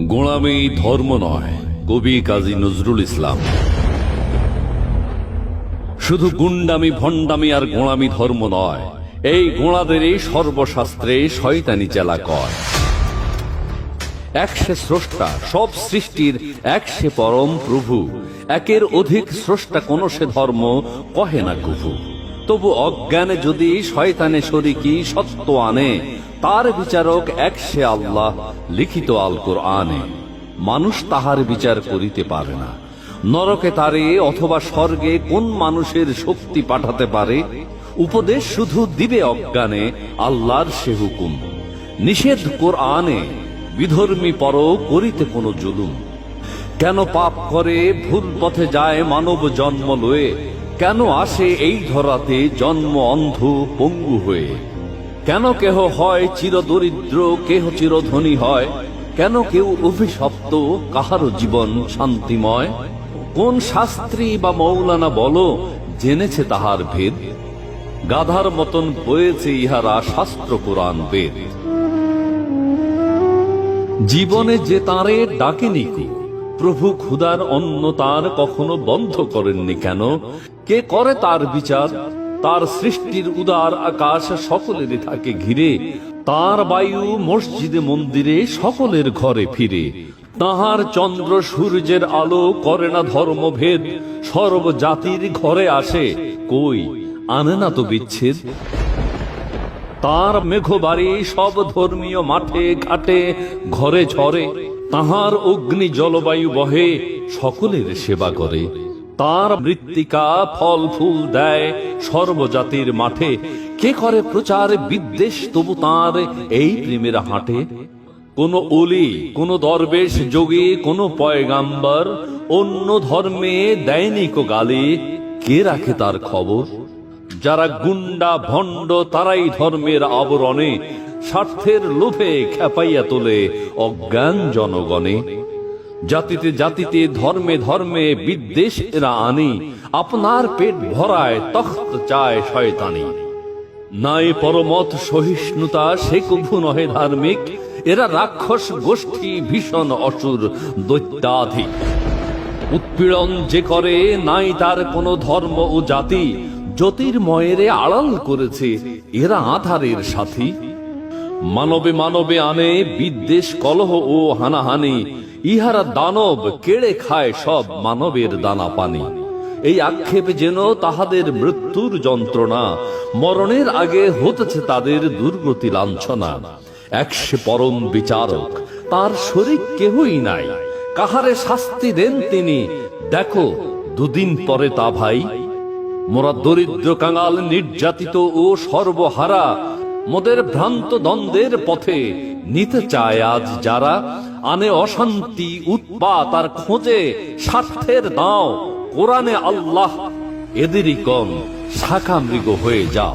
গোড়ামি ধর্ম নয়, কবি কাজী নজরুল ইসলাম। শুধু গুন্ডামি, ভণ্ডামি আর গোড়ামি ধর্ম নয়, এই গোড়াদেরই সর্বশাস্ত্রে শয়তানি চেলা কয় একশে স্রষ্টা, সব সৃষ্টির একশে পরম প্রভু, একের অধিক স্রষ্টা কোন সে ধর্ম কহে না কুভু। তবু অজ্ঞানে যদি শয়তানে শরিকি সত্য আনে, তার বিচারক একশে আল্লাহ, লিখিত আল কোরআনে মানুষ তাহার বিচার করিতে পারে না। নরকে তারে অথবা স্বর্গে কোন মানুষের শক্তি পাঠাতে পারে? উপদেশ শুধু দিবে অজ্ঞানে, আল্লাহর সে হুকুম। নিষেধ কোরআনে, বিধর্মী পর করিতে কোনো জুলুম। কেন পাপ করে, ভুল পথে যায় মানব জন্ম লয়ে? কেন আসে এই ধরাতে জন্ম অন্ধ পঙ্গু হয়ে? কেন কেহ হয় চির দরিদ্র কেহ চিরধনী হয়? কেন কেউ অভিশপ্ত কাহারও জীবন শান্তিময়? কোন শাস্ত্রী বা মৌলানা বলো, জেনেছে তাহার ভেদ? গাধার মতন বয়েছে ইহারা শাস্ত্র কোরআন বেদ। জীবনে যে তাঁরে ডাকেনি কো প্রভু ক্ষুদার অন্ন তার কখনো বন্ধ করেননি কেন? কে করে তার বিচার? তার সৃষ্টির উদার আকাশ সকলেরই থাকে ঘিরে। তার বায়ু মসজিদে, মন্দিরে সকলের ঘরে ফিরে। তাহার চন্দ্র সূর্যের আলো করে না ধর্মভেদ। সর্ব জাতির ঘরে আসে। কই? আনে না তো বিচ্ছেদ। তার মেঘবাড়ি সব ধর্মীয় মাঠে, ঘাটে, ঘরে ঝরে। তাহার অগ্নি জলবায়ু বহে, সকলের সেবা করে। তার মৃত্তিকা ফল ফুল দেয়, সর্বজাতির মাঠে। কে করে প্রচার বিদ্বেষ, তবু তাঁর এই প্রেমের হাটে। কোন অলি, কোন দরবেশ যোগী, কোন পয়গাম্বর, অন্য ধর্মে দেয়নি কো গালি। কে রাখে তার খবর? যারা গুন্ডা, ভণ্ড, তারাই ধর্মের আবরণে। স্বার্থের লোভে খেপাইয়া তোলে অজ্ঞান জনগণে। জাতিতে জাতিতে, ধর্মে ধর্মে বিদ্বেষ এরা আনি, আপনার পেট ভরায় তখ্ত চায় শয়তানি। নাই পরমত সহিষ্ণুতা, সে কভু নহে ধার্মিক, এরা রাক্ষস গোষ্ঠী ভীষণ অসুর, দৈত্যাধিক। উৎপীড়ন যে করে, নাই তার কোনো ধর্ম ও জাতি, জ্যোতির্ময়েরে আড়াল করেছে, এরা আধারের সাথী। মানবে মানবে আনে, বিদ্বেষ, কলহ ও হানাহানি। ইহারা দানব, কেড়ে খায় সব মানবের দানা পানি। এই আক্ষেপ যেন তাহাদের মৃত্যুর যন্ত্রণা। মরণের আগে হতেছে তাদের দুর্গতি লাঞ্ছনা। একশে পরম বিচারক, তার শরীর কেহই নাই। কাহারে শাস্তি দেন তিনি? দেখো, দুদিন পরে তা ভাই। মোরা দরিদ্র কাঙাল, নির্যাতিত ও সর্বহারা। মোদের ভ্রান্ত দ্বন্দ্বের পথে নিতে চায় আজ যারা। আনে অশান্তি, উৎপাত আর খোঁজে স্বার্থের দাও। কোরআনে আল্লাহ, এদেরই কম, শাখা মৃগ হয়ে যাও।